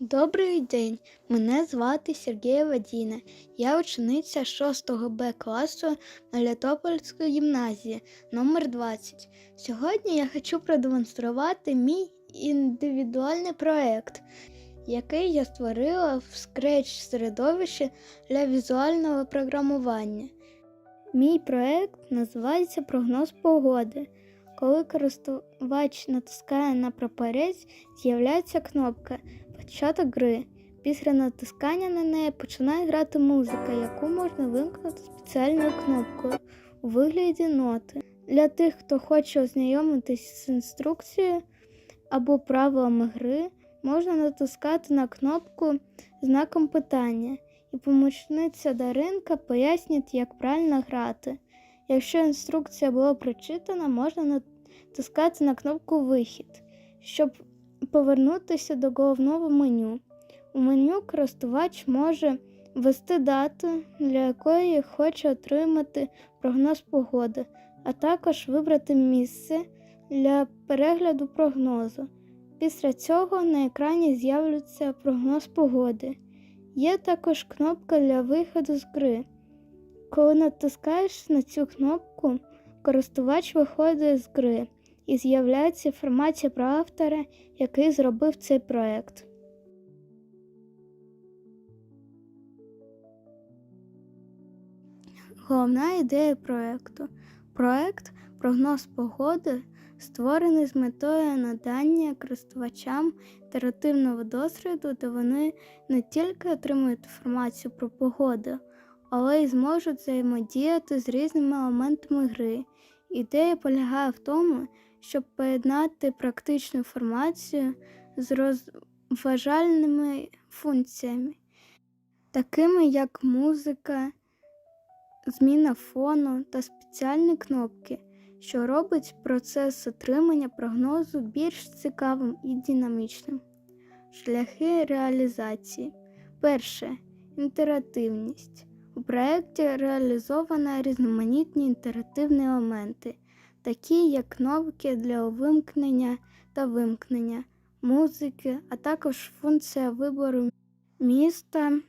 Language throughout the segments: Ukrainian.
Добрий день, мене звати Сергієва Діна. Я учениця 6 Б класу Мелітопольської гімназії номер 20 Сьогодні я хочу продемонструвати мій індивідуальний проєкт, який я створила в Scratch середовищі для візуального програмування. Мій проєкт називається Прогноз погоди. Коли користувач натискає на прапорець, з'являється кнопка Початок гри. Після натискання на неї починає грати музика, яку можна вимкнути спеціальною кнопкою у вигляді ноти. Для тих, хто хоче ознайомитись з інструкцією або правилами гри, можна натискати на кнопку знаком питання, і помічниця Даринка пояснить, як правильно грати. Якщо інструкція була прочитана, можна натискати на кнопку Вихід, щоб повернутися до головного меню. У меню користувач може ввести дату, для якої хоче отримати прогноз погоди, а також вибрати місце для перегляду прогнозу. Після цього на екрані з'являється прогноз погоди. Є також кнопка для виходу з гри. Коли натискаєш на цю кнопку, користувач виходить з гри і з'являється інформація про автора, який зробив цей проект. Головна ідея проекту. Проект прогноз погоди створений з метою надання користувачам інтерактивного досвіду, де вони не тільки отримують інформацію про погоду, але й зможуть взаємодіяти з різними елементами гри. Ідея полягає в тому, щоб поєднати практичну інформацію з розважальними функціями, такими як музика, зміна фону та спеціальні кнопки, що робить процес отримання прогнозу більш цікавим і динамічним. Шляхи реалізації. Перше інтерактивність. У проєкті реалізовано різноманітні інтерактивні елементи, такі як кнопки для вимкнення та вимкнення, музики, а також функція вибору міста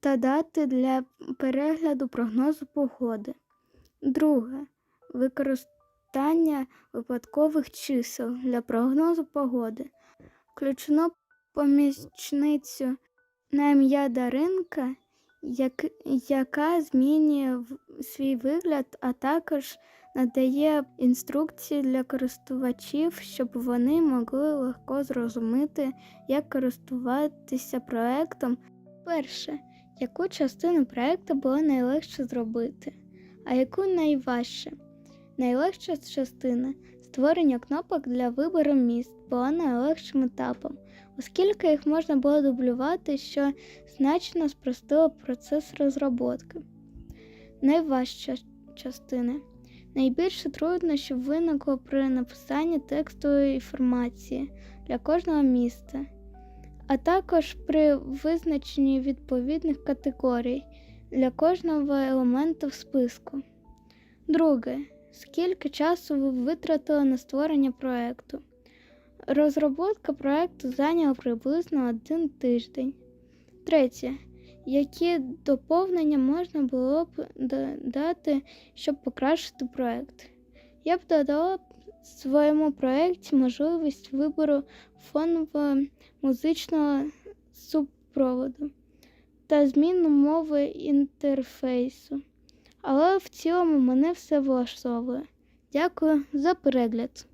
та дати для перегляду прогнозу погоди. Друге використання випадкових чисел для прогнозу погоди. Включено помічницю на ім'я Даринка, як, яка змінює свій вигляд, а також надає інструкції для користувачів, щоб вони могли легко зрозуміти, як користуватися проектом. Перше, яку частину проекту було найлегше зробити, а яку найважче. Найлегша частина створення кнопок для вибору міст була найлегшим етапом, оскільки їх можна було дублювати, що значно спростило процес розробки. Найважча частина. Найбільше труднощів виникло при написанні текстової інформації для кожного міста, а також при визначенні відповідних категорій для кожного елементу в списку. Друге. Скільки часу ви витратили на створення проекту? Розробка проекту зайняла приблизно один тиждень. Третє. Які доповнення можна було б додати, щоб покращити проект? Я б додала своєму проєкті можливість вибору фонового музичного супроводу та зміну мови інтерфейсу. Але в цілому мене все влаштовує. Дякую за перегляд.